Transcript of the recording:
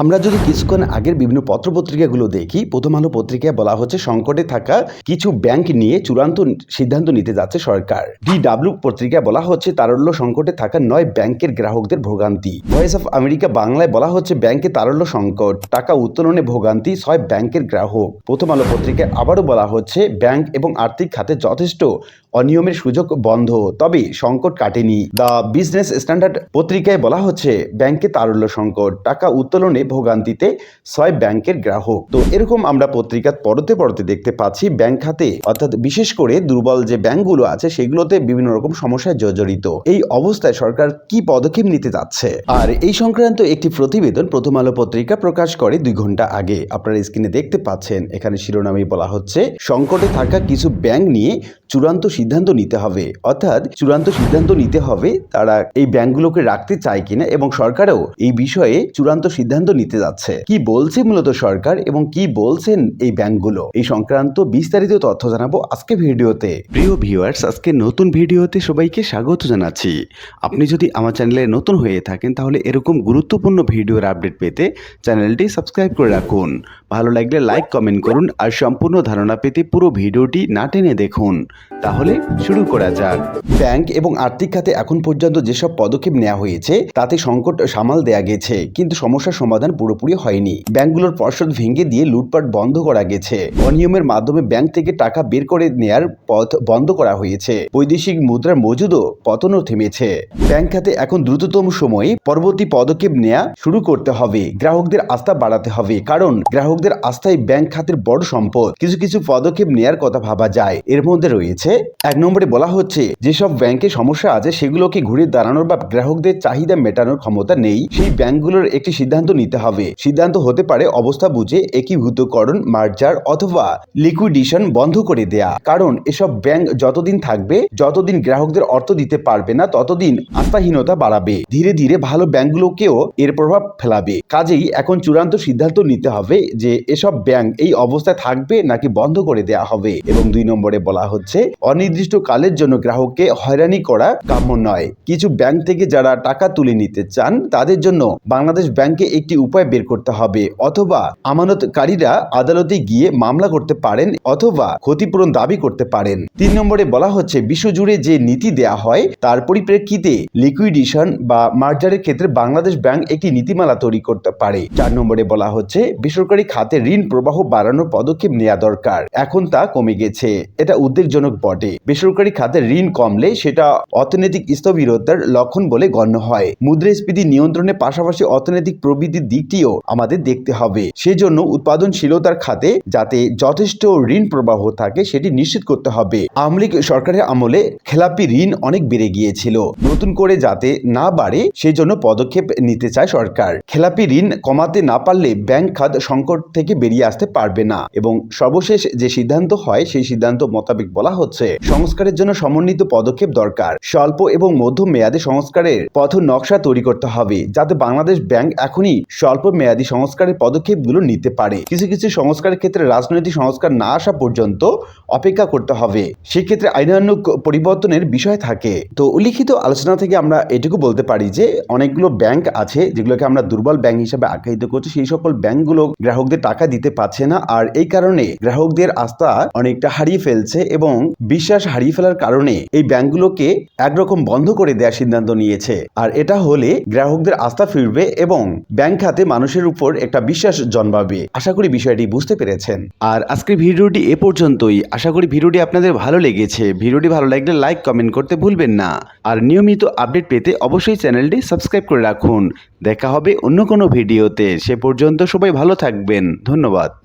আমরা যদি কিছুক্ষণ আগের বিভিন্ন পত্রপত্রিকাগুলো দেখি, প্রথম আলো পত্রিকায় বলা হচ্ছে সংকটে থাকা কিছু ব্যাংক নিয়ে চূড়ান্ত সিদ্ধান্ত নিতে যাচ্ছে সরকার। ডিডাব্লিউ পত্রিকায় বলা হচ্ছে তারল্য সংকটে থাকা নয় ব্যাংকের গ্রাহকদের ভোগান্তি। ভয়েস অফ আমেরিকা বাংলায় বলা হচ্ছে ব্যাংকে তারল্য সংকট, টাকা উত্তোলনে ভোগান্তি, ছয় ব্যাংকের গ্রাহক। প্রথম আলো পত্রিকায় আবারও বলা হচ্ছে ব্যাংক এবং আর্থিক খাতে যথেষ্ট অনিয়মের সুযোগ বন্ধ, তবে সংকট কাটেনি। দ্য বিজনেস স্ট্যান্ডার্ড পত্রিকায় বলা হচ্ছে ব্যাংকে তারল্য সংকট, টাকা উত্তোলনে ভোগান্তিতে ছয় ব্যাংকের গ্রাহক। তো এরকম আমরা পত্রিকার পড়তে পড়তে দেখতে পাচ্ছি ব্যাংক খাতে, অর্থাৎ বিশেষ করে দুর্বল যে ব্যাংকগুলো আছে, সেগুলোতে বিভিন্ন রকম সমস্যায় জর্জরিত। এই অবস্থায় সরকার কি পদক্ষেপ নিতে যাচ্ছে? আর এই সংক্রান্ত একটি প্রতিবেদন প্রথম আলো পত্রিকা প্রকাশ করে দুই ঘণ্টা আগে। আপনারা স্ক্রিনে দেখতে পাচ্ছেন, এখানে শিরোনামে বলা হচ্ছে, সংকটে থাকা কিছু ব্যাংক নিয়ে চূড়ান্ত সিদ্ধান্ত নিতে হবে। অর্থাৎ চূড়ান্ত সিদ্ধান্ত নিতে হবে তারা এই ব্যাংকগুলোকে রাখতে চায় কিনা এবং সরকারও এই বিষয়ে চূড়ান্ত সিদ্ধান্ত নিতে যাচ্ছে। কি বলছে মূলত সরকার এবং কি বলছেন এই ব্যাংকগুলো? এই সংক্রান্ত বিস্তারিত তথ্য জানাব আজকে ভিডিওতে। প্রিয় ভিউয়ার্স, আজকে নতুন ভিডিওতে সবাইকে স্বাগত জানাচ্ছি। আপনি যদি আমার চ্যানেলে নতুন হয়ে থাকেন, তাহলে এরকম গুরুত্বপূর্ণ ভিডিওর আপডেট পেতে চ্যানেলটি সাবস্ক্রাইব করে রাখুন। ভালো লাগলে লাইক, কমেন্ট করুন আর সম্পূর্ণ ধারণা পেতে পুরো ভিডিওটি না টেনে দেখুন। তাহলে শুরু করা যাক। ব্যাংক এবং আর্থিক খাতে এখন পর্যন্ত যেসব পদক্ষেপ নেওয়া হয়েছে, তাতে সংকট সামাল দেয়া গেছে। কিন্তু সমস্যার সমাধান পুরোপুরি হয়নি। ব্যাংকগুলোর পর্ষদ ভেঙে দিয়ে লুটপাট বন্ধ করা গেছে। অনিয়মের মাধ্যমে ব্যাংক থেকে টাকা বের করে নেয়ার পথ বন্ধ করা হয়েছে। বৈদেশিক মুদ্রার মজুদও পতনও থেমেছে। ব্যাংক খাতে এখন দ্রুততম সময়ে পরবর্তী পদক্ষেপ নেয়া শুরু করতে হবে। গ্রাহকদের আস্থা বাড়াতে হবে। কারণ গ্রাহকদের আস্থায় ব্যাংক খাতের বড় সম্পদ। কিছু কিছু পদক্ষেপ নেয়ার কথা ভাবা যায়। এর মধ্যে রয়েছে, এক নম্বরে বলা হচ্ছে, যেসব ব্যাংকে সমস্যা আছে, সেগুলোকে ঘুরে দাঁড়ানোর বা গ্রাহকদের চাহিদা মেটানোর ক্ষমতা নেই, সেই ব্যাংকগুলোর একটি সিদ্ধান্ত নিতে হবে। সিদ্ধান্ত হতে পারে অবস্থা বুঝে একীভূতকরণ, মার্জার অথবা লিকুইডেশন বন্ধ করে দেয়া। কারণ, এসব ব্যাংক যতদিন থাকবে, যতদিন গ্রাহকদের অর্থ দিতে পারবে না, ততদিন আস্থাহীনতা বাড়াবে। ধীরে ধীরে ভালো ব্যাংকগুলোকেও এর প্রভাব ফেলাবে। কাজেই এখন চূড়ান্ত সিদ্ধান্ত নিতে হবে যে এসব ব্যাংক এই অবস্থায় থাকবে নাকি বন্ধ করে দেয়া হবে? এবং দুই নম্বরে বলা হচ্ছে অনির্দিষ্ট কালের জন্য গ্রাহককে হয়রানি করা কাম্য নয়। কিছু ব্যাংক থেকে যারা টাকা তুলে নিতে চান, তাদের জন্য বাংলাদেশ ব্যাংকে একটি উপায় বের করতে হবে। অথবা আমানতকারীরা আদালতে গিয়ে মামলা করতে পারেন অথবা ক্ষতিপূরণ দাবি করতে পারেন। তিন নম্বরে বলা হচ্ছে, বিশ্বজুড়ে যে নীতি দেয়া হয়, তার পরিপ্রেক্ষিতে লিকুইডেশন বা মার্জারের ক্ষেত্রে বাংলাদেশ ব্যাংক একটি নীতিমালা তৈরি করতে পারে। চার নম্বরে বলা হচ্ছে, বেসরকারি খাতে ঋণ প্রবাহ বাড়ানোর পদক্ষেপ নেওয়া দরকার। এখন তা কমে গেছে। এটা উদ্বেগজনক বটে। বেসরকারি খাতে ঋণ কমলে সেটা অর্থনৈতিক স্থবিরতার লক্ষণ বলে গণ্য হয়। মুদ্রাস্ফীতি নিয়ন্ত্রণের পাশাপাশি অর্থনৈতিক প্রবৃদ্ধির দিকটিও আমাদের দেখতে হবে। সেজন্য উৎপাদনশীলতার খাতে যাতে যথেষ্ট ঋণ প্রবাহ থাকে, সেটি নিশ্চিত করতে হবে। আওয়ামী সরকারের আমলে খেলাপি ঋণ অনেক বেড়ে গিয়েছিল। নতুন করে যাতে না বাড়ে, সেজন্য পদক্ষেপ নিতে চায় সরকার। খেলাপি ঋণ কমাতে না পারলে ব্যাংক খাত সংকট থেকে বেরিয়ে আসতে পারবে না। এবং সর্বশেষ যে সিদ্ধান্ত হয়, সেই সিদ্ধান্ত মোতাবেক বলা হচ্ছে, সংস্কারের জন্য সমন্বিত পদক্ষেপ দরকার। স্বল্প এবং মধ্যম মেয়াদী সংস্কারের পথ নকশা তৈরি করতে হবে, যাতে বাংলাদেশ ব্যাংক এখনই স্বল্প মেয়াদী সংস্কারের পদক্ষেপগুলো নিতে পারে। কিছু কিছু সংস্কারের ক্ষেত্রে রাজনৈতিক সংস্কার না আসা পর্যন্ত অপেক্ষা করতে হবে। সেক্ষেত্রে আইনানুক পরিবর্তনের বিষয় থাকে। তো উল্লিখিত আলোচনা থেকে আমরা এটুকু বলতে পারি যে, অনেকগুলো ব্যাংক আছে, যেগুলোকে আমরা দুর্বল ব্যাংক হিসেবে আখ্যায়িত করছি। সেই সকল ব্যাংকগুলো গ্রাহকদের টাকা দিতে পারছে না। আর এই কারণে গ্রাহকদের আস্থা অনেকটা হারিয়ে ফেলছে এবং বিশ্বাস হারিয়ে ফেলার কারণে এই ব্যাংকগুলোকে একরকম বন্ধ করে দেওয়ার সিদ্ধান্ত নিয়েছে। আর এটা হলে গ্রাহকদের আস্থা ফিরবে এবং ব্যাংক খাতে মানুষের উপর একটা বিশ্বাস জন্মাবে। আশা করি বিষয়টি বুঝতে পেরেছেন। আর আজকের ভিডিওটি এ পর্যন্তই। আশা করি ভিডিওটি আপনাদের ভালো লেগেছে। ভিডিওটি ভালো লাগলে লাইক, কমেন্ট করতে ভুলবেন না। আর নিয়মিত আপডেট পেতে অবশ্যই চ্যানেলটি সাবস্ক্রাইব করে রাখুন। দেখা হবে অন্য কোনো ভিডিওতে। সে পর্যন্ত সবাই ভালো থাকবেন। ধন্যবাদ।